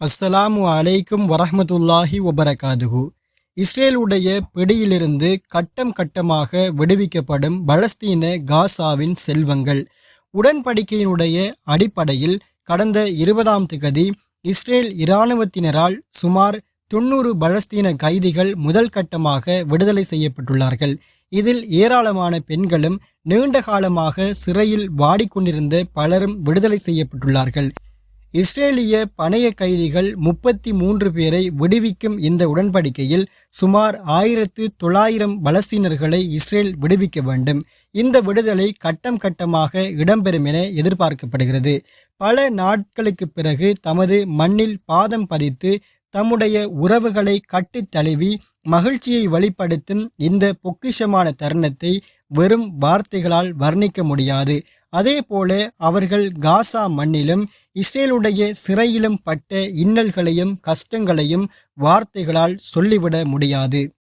அஸ்ஸலாமு அலைக்கும் வரஹ்மத்துல்லாஹி வபரகாதுகு இஸ்ரேலுடைய பிடியிலிருந்து கட்டம் கட்டமாக விடுவிக்கப்படும் பலஸ்தீன காசாவின் செல்வங்கள் உடன்படிக்கையினுடைய அடிப்படையில் கடந்த இருபதாம் திகதி இஸ்ரேல் இராணுவத்தினரால் சுமார் தொண்ணூறு பலஸ்தீன கைதிகள் முதல் கட்டமாக விடுதலை செய்யப்பட்டுள்ளார்கள். இதில் ஏராளமான பெண்களும் நீண்ட காலமாக சிறையில் வாடிக்கொண்டிருந்த பலரும் விடுதலை செய்யப்பட்டுள்ளார்கள். இஸ்ரேலிய பணைய கைதிகள் முப்பத்தி மூன்று பேரை விடுவிக்கும் இந்த உடன்படிக்கையில் சுமார் ஆயிரத்து தொள்ளாயிரம் பலஸ்தீனர்களை இஸ்ரேல் விடுவிக்க வேண்டும். இந்த விடுதலை கட்டம் கட்டமாக இடம்பெறும் என எதிர்பார்க்கப்படுகிறது. பல நாட்களுக்கு பிறகு தமது மண்ணில் பாதம் பதித்து தம்முடைய உறவுகளை கட்டித் தழுவி மகிழ்ச்சியை வெளிப்படுத்தும் இந்த பொக்கிஷமான தருணத்தை வெறும் வார்த்தைகளால் வர்ணிக்க முடியாது. அதேபோல அவர்கள் காசா மண்ணிலும் இஸ்ரேலுடைய சிறையிலும் பட்ட இன்னல்களையும் கஷ்டங்களையும் வார்த்தைகளால் சொல்லிவிட முடியாது.